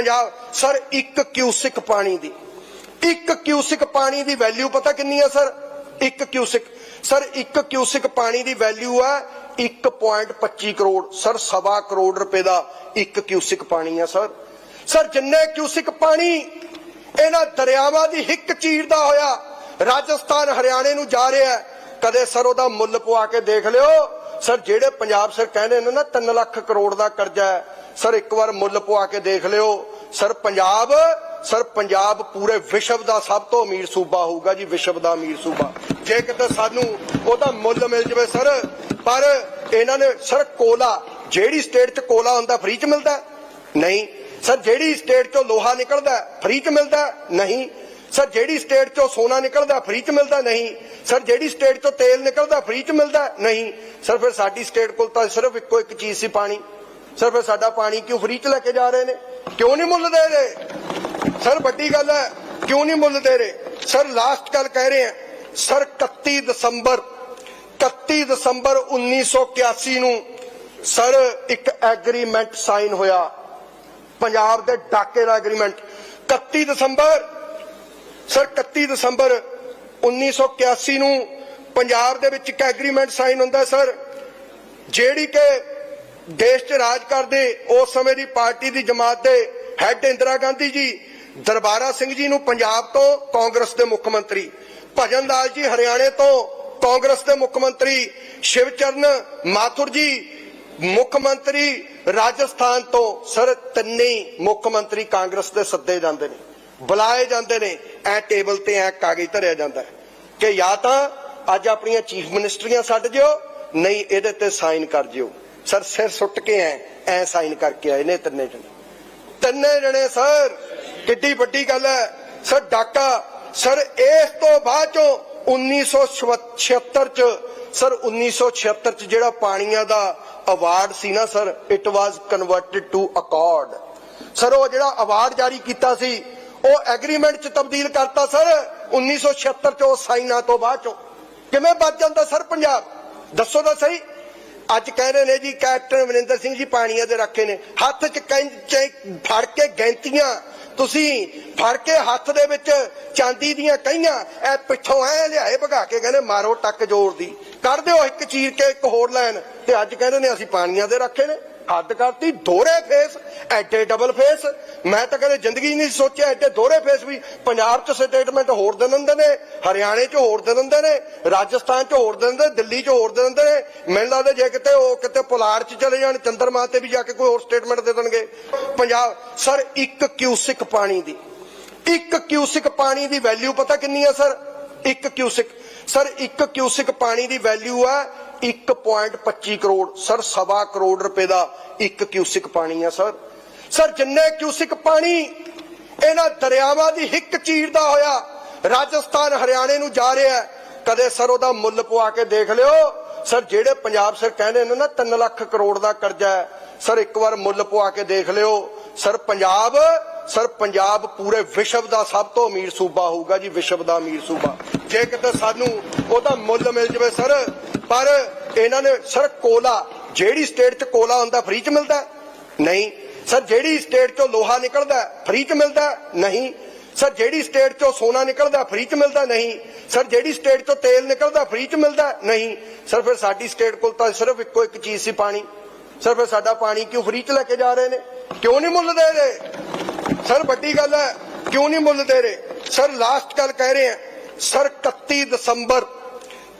Punjab sir 1 cusec ਪਾਣੀ ਦੀ। 1 cusec ਪਾਣੀ ਦੀ value ਪਤਾ ਕਿੰਨੀ ਹੈ ਸਰ? 1 ਕਿਊਸਿਕ। ਸਰ 1 ਕਿਊਸਿਕ ਪਾਣੀ ਦੀ ਵੈਲਿਊ ਹੈ 1.25 ਕਰੋੜ। ਸਰ, ਸਵਾ ਕਰੋੜ ਰੁਪਏ ਦਾ 1 ਕਿਊਸਿਕ ਪਾਣੀ ਹੈ ਸਰ। ਸਰ, ਜਿੰਨੇ ਕਿਊਸਿਕ ਪਾਣੀ ਇਹਨਾਂ ਦਰਿਆਵਾਂ ਦੀ ਹਿੱਕ ਚੀਰਦਾ ਹੋਇਆ, ਰਾਜਸਥਾਨ ਹਰਿਆਣੇ ਨੂੰ ਜਾ ਰਿਹਾ, ਕਦੇ ਸਰ ਉਹਦਾ ਮੁੱਲ ਪਵਾ ਕੇ ਦੇਖ ਲਿਓ। ਸਰ, ਜਿਹੜੇ ਪੰਜਾਬ ਸਰ ਕਹਿੰਦੇ ਨੇ ਨਾ 3 ਲੱਖ ਕਰੋੜ ਦਾ ਕਰਜ਼ਾ ਹੈ ਸਰ ਇੱਕ ਵਾਰ ਮੁੱਲ ਪਵਾ ਕੇ ਦੇਖ ਲਿਓ। ਸਰ ਪੰਜਾਬ ਸਰ ਪੰਜਾਬ ਪੂਰੇ ਵਿਸ਼ਵ ਦਾ ਸਭ ਤੋਂ ਅਮੀਰ ਸੂਬਾ ਹੋਊਗਾ ਜੀ, ਵਿਸ਼ਵ ਦਾ ਅਮੀਰ ਸੂਬਾ। ਜੇ ਕਿਤੇ ਸਾਨੂੰ ਉਹਦਾ ਮੁੱਲ ਮਿਲ ਜਵੇ ਸਰ, ਪਰ ਇਹਨਾਂ ਨੇ ਸਰ ਕੋਲਾ, ਜਿਹੜੀ ਸਟੇਟ 'ਚ ਕੋਲਾ ਹੁੰਦਾ ਫ੍ਰੀ 'ਚ ਮਿਲਦਾ? ਨਹੀਂ। ਸਰ ਜਿਹੜੀ ਸਟੇਟ 'ਚੋਂ ਲੋਹਾ ਨਿਕਲਦਾ ਫ੍ਰੀ 'ਚ ਮਿਲਦਾ? ਨਹੀਂ। ਸਰ ਜਿਹੜੀ ਸਟੇਟ 'ਚੋਂ ਸੋਨਾ ਨਿਕਲਦਾ ਫ੍ਰੀ 'ਚ ਮਿਲਦਾ? ਨਹੀਂ। ਸਰ ਜਿਹੜੀ ਸਟੇਟ 'ਚੋਂ ਤੇਲ ਨਿਕਲਦਾ ਫ੍ਰੀ 'ਚ ਮਿਲਦਾ? ਨਹੀਂ। ਸਰ ਫਿਰ ਸਾਡੀ ਸਟੇਟ ਕੋਲ ਤਾਂ ਸਿਰਫ ਇੱਕੋ ਇੱਕ ਚੀਜ਼ ਸੀ, ਪਾਣੀ। ਸਰ, ਫਿਰ ਸਾਡਾ ਪਾਣੀ ਕਿਉਂ ਫ੍ਰੀ 'ਚ ਲੈ ਕੇ ਜਾ ਰਹੇ ਨੇ? ਕਿਉਂ ਨਹੀਂ ਮੁੱਲ ਦੇ ਰਹੇ? ਸਰ, ਵੱਡੀ ਗੱਲ ਹੈ, ਕਿਉਂ ਨਹੀਂ ਮੁੱਲ ਦੇ ਰਹੇ? ਸਰ ਲਾਸਟ ਗੱਲ ਕਹਿ ਰਹੇ ਆ ਸਰ 31 ਦਸੰਬਰ 31 ਦਸੰਬਰ 1981 ਨੂੰ ਸਰ, ਇੱਕ ਐਗਰੀਮੈਂਟ ਸਾਈਨ ਹੋਇਆ। ਪੰਜਾਬ ਦੇ ਡਾਕੇ ਦਾ ਐਗਰੀਮੈਂਟ 31 ਦਸੰਬਰ, ਸਰ 31 ਦਸੰਬਰ 1981 ਨੂੰ ਪੰਜਾਬ ਦੇ ਵਿੱਚ ਇੱਕ ਐਗਰੀਮੈਂਟ ਸਾਈਨ ਹੁੰਦਾ ਸਰ। ਜਿਹੜੀ ਕਿ ਦੇਸ਼ 'ਚ ਰਾਜ ਕਰਦੇ, ਉਸ ਸਮੇਂ ਦੀ ਪਾਰਟੀ ਦੀ ਜਮਾਤ ਦੇ ਹੈੱਡ ਇੰਦਰਾ ਗਾਂਧੀ ਜੀ, ਦਰਬਾਰਾ ਸਿੰਘ ਜੀ ਨੂੰ ਪੰਜਾਬ ਤੋਂ ਕਾਂਗਰਸ ਦੇ ਮੁੱਖ ਮੰਤਰੀ, ਭਜਨ ਲਾਲ ਜੀ ਹਰਿਆਣੇ ਤੋਂ ਕਾਂਗਰਸ ਦੇ ਮੁੱਖ ਮੰਤਰੀ, ਸ਼ਿਵਚਰਨ ਮਾਥੁਰ ਜੀ, ਮੁੱਖ ਮੰਤਰੀ ਰਾਜਸਥਾਨ ਤੋਂ, ਸਰ ਤਿੰਨੇ ਮੁੱਖ ਮੰਤਰੀ ਕਾਂਗਰਸ ਦੇ ਸੱਦੇ ਜਾਂਦੇ ਨੇ, ਬੁਲਾਏ ਜਾਂਦੇ ਨੇ, ਐ ਟੇਬਲ ਤੇ ਐ ਕਾਗਜ਼ ਧਰਿਆ ਜਾਂਦਾ ਕਿ ਜਾਂ ਤਾਂ ਅੱਜ ਆਪਣੀਆਂ ਚੀਫ ਮਿਨਿਸਟਰੀਆਂ ਛੱਡ ਜਿਓ, ਨਹੀਂ ਇਹਦੇ ਤੇ ਸਾਈਨ ਕਰ ਜਿਓ। ਸਰ ਸਿਰ ਸੁੱਟ ਕੇ ਐ ਐ ਸਾਈਨ ਕਰਕੇ ਆਏ ਨੇ ਤਿੰਨੇ ਜਣੇ। ਤਿੰਨੇ ਜਣੇ ਸਰ, ਕਿੱਡੀ ਵੱਡੀ ਗੱਲ ਹੈ ਸਰ ਡਾਕਾ, ਸਰ ਇਸ ਤੋਂ ਬਾਅਦ ਚੋਂ 1976 ਚ, ਸਰ 1976 ਚ ਜਿਹੜਾ ਪਾਣੀਆਂ ਦਾ ਅਵਾਰਡ ਸੀ ਨਾ sir it was converted to accord sir ਉਹ ਜਿਹੜਾ ਅਵਾਰਡ ਜਾਰੀ ਕੀਤਾ ਸੀ, ਉਹ ਐਗਰੀਮੈਂਟ ਚ ਤਬਦੀਲ ਕਰਤਾ ਸਰ 1976 ਚ ਉਹ ਸਾਈਨਾਂ ਤੋਂ ਬਾਅਦ ਚੋਂ। ਕਿਵੇਂ ਬਚ ਜਾਂਦਾ ਸਰ ਪੰਜਾਬ? ਦੱਸੋ ਤਾਂ ਸਹੀ। ਅੱਜ ਕਹਿ ਰਹੇ ਨੇ ਜੀ, ਕੈਪਟਨ ਅਮਰਿੰਦਰ ਸਿੰਘ ਜੀ ਪਾਣੀਆਂ ਦੇ ਰੱਖੇ ਨੇ। ਹੱਥ 'ਚ ਕੈਂਚੇ ਫੜ ਕੇ ਗੈਂਤੀਆਂ। ਤੁਸੀਂ ਫੜ ਕੇ ਹੱਥ ਦੇ ਵਿੱਚ ਚਾਂਦੀ ਦੀਆਂ ਕਈਆਂ ਐ ਪਿੱਛੋਂ ਐ ਲਿਆਏ ਭਗਾ ਕੇ ਕਹਿੰਦੇ ਮਾਰੋ ਟੱਕ ਜੋਰ ਦੀ। ਕੱਢ ਦਿਓ ਇੱਕ ਚੀਰ ਕੇ, ਇੱਕ ਹੋਰ ਲੈਣ ਤੇ ਅੱਜ ਕਹਿੰਦੇ ਨੇ ਅਸੀਂ ਪਾਣੀਆਂ ਦੇ ਰੱਖੇ ਨੇ। ਹੱਦ ਕਰਤੀ, ਦੋਹਰੇ ਫੇਸ ਐਡੇ ਡਬਲ ਫੇਸ ਮੈਂ ਤਾਂ ਕਦੇ ਜ਼ਿੰਦਗੀ ਨਹੀਂ ਸੋਚਿਆ ਐਡੇ ਦੋਹਰੇ ਫੇਸ ਵੀ। ਪੰਜਾਬ 'ਚ ਸਟੇਟਮੈਂਟ ਹੋਰ ਦੇ ਦਿੰਦੇ ਨੇ, ਹਰਿਆਣੇ 'ਚ ਹੋਰ ਦੇ ਦਿੰਦੇ ਨੇ, ਰਾਜਸਥਾਨ 'ਚ ਹੋਰ ਦੇ ਦਿੰਦੇ ਦਿੱਲੀ 'ਚ ਹੋਰ ਦੇ ਦਿੰਦੇ ਨੇ। ਮੈਨੂੰ ਲੱਗਦਾ ਜੇ ਕਿਤੇ ਉਹ ਕਿਤੇ ਪੁਲਾੜ 'ਚ ਚਲੇ ਜਾਣ ਚੰਦਰਮਾ ਤੇ ਵੀ ਜਾ ਕੇ ਕੋਈ ਹੋਰ ਸਟੇਟਮੈਂਟ ਦੇ ਦੇਣਗੇ। ਪੰਜਾਬ, ਸਰ 1 ਕਿਊਸਿਕ ਪਾਣੀ ਦੀ। 1 ਕਿਊਸਿਕ ਪਾਣੀ ਦੀ ਵੈਲਿਊ ਪਤਾ ਕਿੰਨੀ ਹੈ ਸਰ? 1 ਕਿਊਸਿਕ ਸਰ 1 ਕਿਊਸਿਕ ਪਾਣੀ ਦੀ ਵੈਲਿਊ ਹੈ 1.25 ਕਰੋੜ, ਸਰ, ਸਵਾ ਕਰੋੜ ਰੁਪਏ ਦਾ ਇੱਕ ਕਿਊਸਿਕ ਪਾਣੀ ਹੈ ਸਰ। ਸਰ, ਜਿੰਨੇ ਕਿਊਸਿਕ ਪਾਣੀ ਇਹਨਾਂ ਦਰਿਆਵਾਂ ਦੀ ਹਿੱਕ ਚੀਰਦਾ ਹੋਇਆ, ਰਾਜਸਥਾਨ, ਹਰਿਆਣੇ ਨੂੰ ਜਾ ਰਿਹਾ ਕਦੇ ਸਰ ਉਹਦਾ ਮੁੱਲ ਪਵਾ ਕੇ ਦੇਖ ਲਿਓ। ਸਰ, ਜਿਹੜੇ ਪੰਜਾਬ ਸਰ ਕਹਿੰਦੇ ਨੇ ਨਾ 3 ਲੱਖ ਕਰੋੜ ਦਾ ਕਰਜ਼ਾ ਹੈ, ਸਰ, ਇੱਕ ਵਾਰ ਮੁੱਲ ਪਵਾ ਕੇ ਦੇਖ ਲਿਓ। ਸਰ, ਪੰਜਾਬ ਸਰ, ਪੰਜਾਬ ਪੂਰੇ ਵਿਸ਼ਵ ਦਾ ਸਭ ਤੋਂ ਅਮੀਰ ਸੂਬਾ ਹੋਊਗਾ ਜੀ, ਵਿਸ਼ਵ ਦਾ ਅਮੀਰ ਸੂਬਾ। ਜੇ ਕਿਤੇ ਸਾਨੂੰ ਉਹਦਾ ਮੁੱਲ ਮਿਲ ਜਵੇ, ਸਰ ਪਰ ਇਹਨਾਂ ਨੇ, ਸਰ, ਕੋਲਾ, ਜਿਹੜੀ ਸਟੇਟ 'ਚ ਕੋਲਾ ਹੁੰਦਾ ਫ੍ਰੀ 'ਚ ਮਿਲਦਾ? ਨਹੀਂ। ਸਰ, ਜਿਹੜੀ ਸਟੇਟ 'ਚੋਂ ਲੋਹਾ ਨਿਕਲਦਾ ਫ੍ਰੀ 'ਚ ਮਿਲਦਾ? ਨਹੀਂ। ਸਰ, ਜਿਹੜੀ ਸਟੇਟ 'ਚੋਂ ਸੋਨਾ ਨਿਕਲਦਾ ਫ੍ਰੀ 'ਚ ਮਿਲਦਾ? ਨਹੀਂ। ਸਰ, ਜਿਹੜੀ ਸਟੇਟ 'ਚੋਂ ਤੇਲ ਨਿਕਲਦਾ ਫ੍ਰੀ 'ਚ ਮਿਲਦਾ? ਨਹੀਂ। ਸਰ, ਫਿਰ ਸਾਡੀ ਸਟੇਟ ਕੋਲ ਤਾਂ ਸਿਰਫ ਇੱਕੋ ਇੱਕ ਚੀਜ਼ ਸੀ, ਪਾਣੀ। ਸਰ, ਫਿਰ ਸਾਡਾ ਪਾਣੀ ਕਿਉਂ ਫ੍ਰੀ 'ਚ ਲੈ ਕੇ ਜਾ ਰਹੇ ਨੇ? ਕਿਉਂ ਨਹੀਂ ਮੁੱਲ ਦੇ ਰਹੇ? ਸਰ, ਵੱਡੀ ਗੱਲ ਹੈ, ਕਿਉਂ ਨਹੀਂ ਮੁੱਲ ਦੇ ਰਹੇ? ਸਰ ਲਾਸਟ ਗੱਲ ਕਹਿ ਰਹੇ ਆ ਸਰ 31 ਦਸੰਬਰ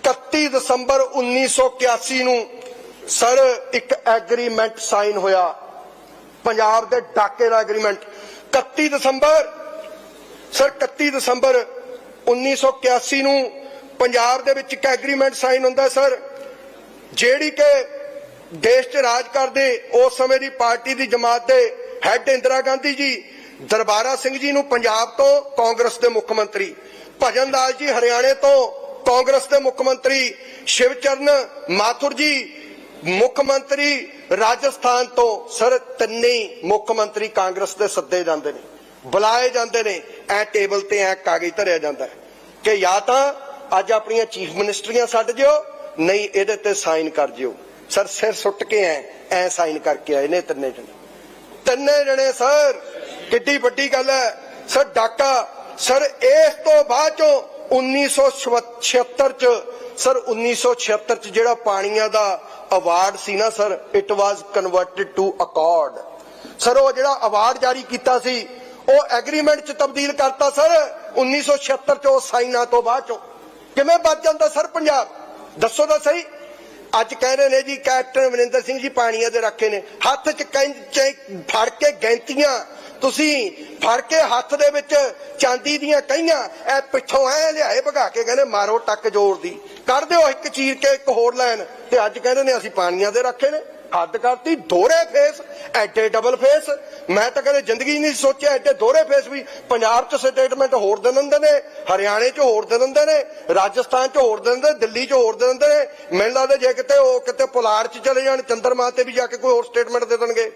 31 ਦਸੰਬਰ 1981 ਨੂੰ ਸਰ ਇੱਕ ਐਗਰੀਮੈਂਟ ਸਾਈਨ ਹੋਇਆ। ਪੰਜਾਬ ਦੇ ਡਾਕੇ ਦਾ ਐਗਰੀਮੈਂਟ। 31 ਦਸੰਬਰ, ਸਰ 31 ਦਸੰਬਰ 1981 ਨੂੰ ਪੰਜਾਬ ਦੇ ਵਿੱਚ ਇੱਕ ਐਗਰੀਮੈਂਟ ਸਾਈਨ ਹੁੰਦਾ ਸਰ, ਜਿਹੜੀ ਕਿ ਦੇਸ਼ 'ਚ ਰਾਜ ਕਰਦੇ ਉਸ ਸਮੇਂ ਦੀ ਪਾਰਟੀ ਦੀ ਜਮਾਤ ਦੇ ਹੈੱਡ ਇੰਦਰਾ ਗਾਂਧੀ ਜੀ, ਦਰਬਾਰਾ ਸਿੰਘ ਜੀ ਨੂੰ ਪੰਜਾਬ ਤੋਂ ਕਾਂਗਰਸ ਦੇ ਮੁੱਖ ਮੰਤਰੀ, ਭਜਨ ਦਾਸ ਜੀ ਹਰਿਆਣੇ ਤੋਂ ਕਾਂਗਰਸ ਦੇ ਮੁੱਖ ਮੰਤਰੀ ਸ਼ਿਵਚਰਨ ਮਾਥੁਰ ਜੀ, ਮੁੱਖ ਮੰਤਰੀ ਰਾਜਸਥਾਨ ਤੋਂ ਸਰ ਤਿੰਨੇ ਮੁੱਖ ਮੰਤਰੀ ਕਾਂਗਰਸ ਦੇ ਸੱਦੇ ਜਾਂਦੇ ਨੇ, ਬੁਲਾਏ ਜਾਂਦੇ ਨੇ, ਐ ਟੇਬਲ ਤੇ ਐ ਕਾਗਜ਼ ਧਰਿਆ ਜਾਂਦਾ ਹੈ ਕਿ ਜਾਂ ਤਾਂ ਅੱਜ ਆਪਣੀਆਂ ਚੀਫ ਮਿਨਿਸਟਰੀਆਂ ਛੱਡ ਜਿਓ, ਨਹੀਂ ਇਹਦੇ ਤੇ ਸਾਈਨ ਕਰ ਜਿਓ। ਸਰ, ਸਿਰ ਸੁੱਟ ਕੇ ਐ ਐ ਸਾਈਨ ਕਰਕੇ ਆਏ ਨੇ ਤਿੰਨੇ ਜਣੇ। ਤਿੰਨੇ ਜਣੇ, ਸਰ, ਕਿੱਡੀ ਵੱਡੀ ਗੱਲ ਹੈ। ਸਰ, ਡਾਕਾ, ਸਰ, ਇਸ ਤੋਂ ਬਾਅਦ ਚੋਂ 1976 ਚ, ਸਰ 1976 ਚ ਜਿਹੜਾ ਪਾਣੀਆਂ ਦਾ ਅਵਾਰਡ ਸੀ ਨਾ, sir it was converted to accord sir, ਉਹ ਜਿਹੜਾ ਅਵਾਰਡ ਜਾਰੀ ਕੀਤਾ ਸੀ, ਉਹ ਐਗਰੀਮੈਂਟ ਚ ਤਬਦੀਲ ਕਰਤਾ, ਸਰ 1976 ਚ, ਉਹ ਸਾਈਨਾਂ ਤੋਂ ਬਾਅਦ ਚੋਂ। ਕਿਵੇਂ ਬਚ ਜਾਂਦਾ, ਸਰ, ਪੰਜਾਬ? ਦੱਸੋ ਤਾਂ ਸਹੀ। ਅੱਜ ਕਹਿ ਰਹੇ ਨੇ ਜੀ, ਕੈਪਟਨ ਅਮਰਿੰਦਰ ਸਿੰਘ ਜੀ ਪਾਣੀਆਂ ਦੇ ਰੱਖੇ ਨੇ। ਹੱਥ 'ਚ ਕੈਂਚੇ, ਫੜ ਕੇ ਗੈਂਤੀਆਂ ਤੁਸੀਂ ਫੜ ਕੇ ਹੱਥ ਦੇ ਵਿੱਚ ਚਾਂਦੀ ਦੀਆਂ ਕਈਆਂ ਐ ਪਿੱਛੋਂ ਐ ਲਿਆਏ ਭਗਾ ਕੇ ਕਹਿੰਦੇ ਮਾਰੋ ਟੱਕ ਜੋੜ ਦੀ। ਕੱਢ ਦਿਓ ਇੱਕ ਚੀਰ ਕੇ ਇੱਕ ਹੋਰ ਲੈਣ। ਤੇ ਅੱਜ ਕਹਿੰਦੇ ਨੇ ਅਸੀਂ ਪਾਣੀਆਂ ਦੇ ਰੱਖੇ ਨੇ। ਹੱਦ ਕਰਤੀ, ਦੋਹਰੇ ਫੇਸ, ਐਡੇ ਡਬਲ ਫੇਸ ਮੈਂ ਤਾਂ ਕਦੇ ਜ਼ਿੰਦਗੀ ਨਹੀਂ ਸੋਚਿਆ ਐਡੇ ਦੋਹਰੇ ਫੇਸ ਵੀ। ਪੰਜਾਬ 'ਚ ਸਟੇਟਮੈਂਟ ਹੋਰ ਦੇ ਦਿੰਦੇ ਨੇ, ਹਰਿਆਣੇ 'ਚ ਹੋਰ ਦੇ ਦਿੰਦੇ ਨੇ, ਰਾਜਸਥਾਨ 'ਚ ਹੋਰ ਦੇ ਦਿੰਦੇ ਦਿੱਲੀ 'ਚ ਹੋਰ ਦੇ ਦਿੰਦੇ ਨੇ। ਮੈਨੂੰ ਲੱਗਦਾ ਜੇ ਕਿਤੇ ਉਹ ਕਿਤੇ ਪੁਲਾੜ 'ਚ ਚਲੇ ਜਾਣ, ਚੰਦਰਮਾ ਤੇ ਵੀ ਜਾ ਕੇ ਕੋਈ ਹੋਰ ਸਟੇਟਮੈਂਟ ਦੇ ਦੇਣਗੇ।